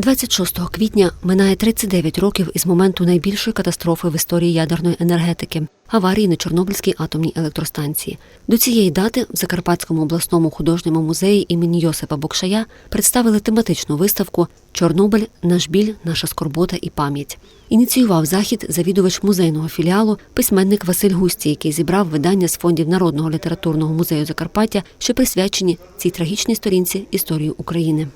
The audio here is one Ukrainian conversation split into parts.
26 квітня минає 39 років із моменту найбільшої катастрофи в історії ядерної енергетики аварії на Чорнобильській атомній електростанції. До цієї дати в Закарпатському обласному художньому музеї імені Йосипа Бокшая представили тематичну виставку Чорнобиль наш біль, наша скорбота і пам'ять. Ініціював захід завідувач музейного філіалу, письменник Василь Густі, який зібрав видання з фондів Народного літературного музею Закарпаття, що присвячені цій трагічній сторінці історії України.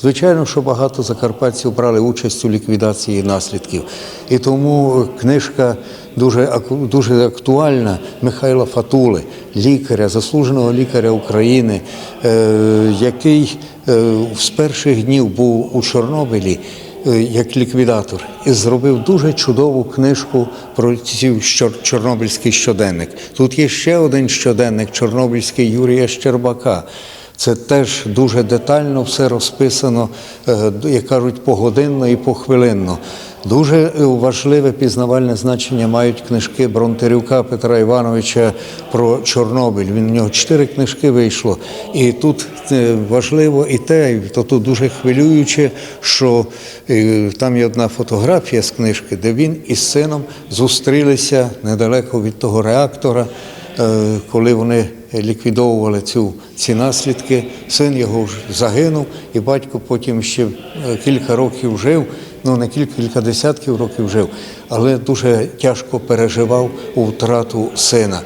Звичайно, що багато закарпатців брали участь у ліквідації наслідків. І тому книжка дуже, дуже актуальна Михайла Фатули, лікаря, заслуженого лікаря України, е, який е, з перших днів був у Чорнобилі е, як ліквідатор і зробив дуже чудову книжку про Чорнобильський щоденник. Тут є ще один щоденник Чорнобильський Юрія Щербака. Це теж дуже детально все розписано, е, як кажуть, погодинно і похвилинно. Дуже е, важливе пізнавальне значення мають книжки Бронтерюка Петра Івановича про Чорнобиль. Він в нього чотири книжки вийшло. І тут е, важливо і те, то тут дуже хвилююче, що там є одна фотографія з книжки, де він із сином зустрілися недалеко від того реактора. Коли вони ліквідовували цю, ці наслідки, син його вже загинув, і батько потім ще е, кілька років жив, ну не кілька, кілька десятків років жив, але дуже тяжко переживав у втрату сина.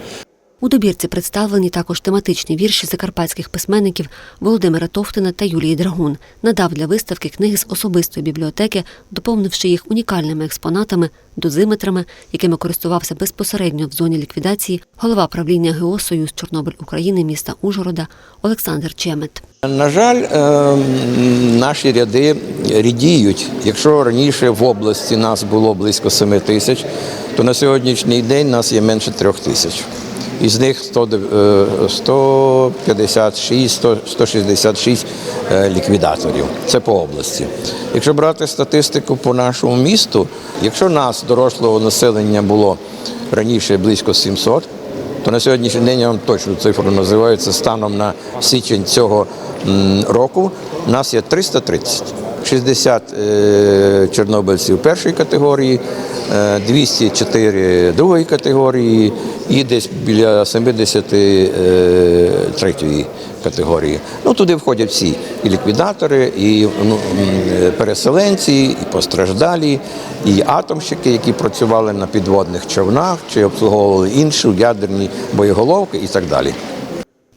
У добірці представлені також тематичні вірші закарпатських письменників Володимира Товтина та Юлії Драгун. Надав для виставки книги з особистої бібліотеки, доповнивши їх унікальними експонатами, дозиметрами, якими користувався безпосередньо в зоні ліквідації голова правління ГО «Союз Чорнобиль України міста Ужгорода Олександр Чемет. На жаль, ем, наші ряди рідіють. Якщо раніше в області нас було близько 7 тисяч, то на сьогоднішній день нас є менше 3 тисяч. Із них 100, е, 156, 100, 166 е, ліквідаторів. Це по області. Якщо брати статистику по нашому місту, якщо нас дорослого населення було раніше близько 700, то на сьогоднішній день я вам точну цифру називаю, це станом на січень цього року нас є 330. 60 е, чорнобильців першої категорії, е, 204 другої категорії і десь біля 70 е, категорії. Ну туди входять всі і ліквідатори, і ну, е, переселенці, і постраждалі, і атомщики, які працювали на підводних човнах чи обслуговували інші ядерні боєголовки і так далі.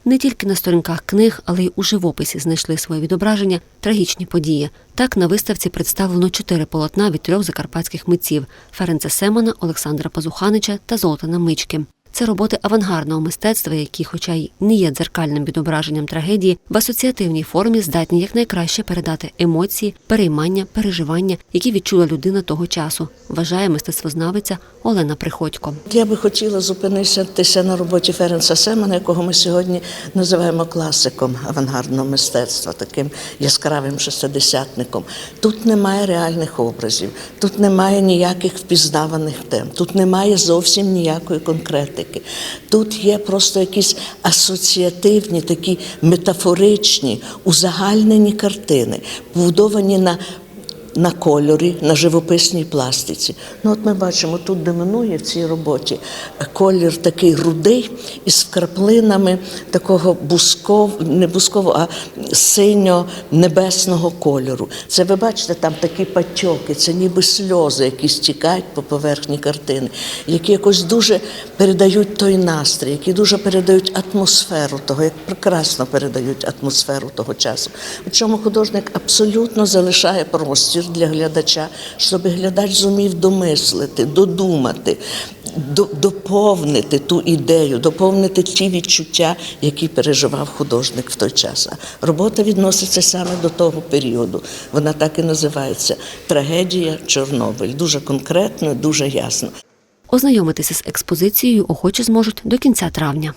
Не тільки на сторінках книг, але й у живописі знайшли своє відображення трагічні події. Так на виставці представлено чотири полотна від трьох закарпатських митців Ференца Семана, Олександра Пазуханича та Золотана Мички. Це роботи авангардного мистецтва, які, хоча й не є дзеркальним відображенням трагедії, в асоціативній формі здатні якнайкраще передати емоції, переймання, переживання, які відчула людина того часу, вважає мистецтвознавиця Олена Приходько. Я би хотіла зупинитися на роботі Ференса Семена, якого ми сьогодні називаємо класиком авангардного мистецтва, таким яскравим шестидесятником. Тут немає реальних образів, тут немає ніяких впізнаваних тем, тут немає зовсім ніякої конкретики. Тут є просто якісь асоціативні, такі метафоричні, узагальнені картини, побудовані на на кольорі, на живописній пластиці. Ну, от ми бачимо, тут домінує в цій роботі колір такий рудий із краплинами такого бусков, не бускового, а синьо-небесного кольору. Це ви бачите, там такі патьоки, це ніби сльози, які стікають по поверхні картини, які якось дуже передають той настрій, які дуже передають атмосферу того, як прекрасно передають атмосферу того часу. Причому художник абсолютно залишає простір для глядача, щоб глядач зумів домислити, додумати, до- доповнити ту ідею, доповнити ті відчуття, які переживав художник в той час. Робота відноситься саме до того періоду. Вона так і називається Трагедія Чорнобиль. Дуже конкретно, дуже ясно. Ознайомитися з експозицією охочі зможуть до кінця травня.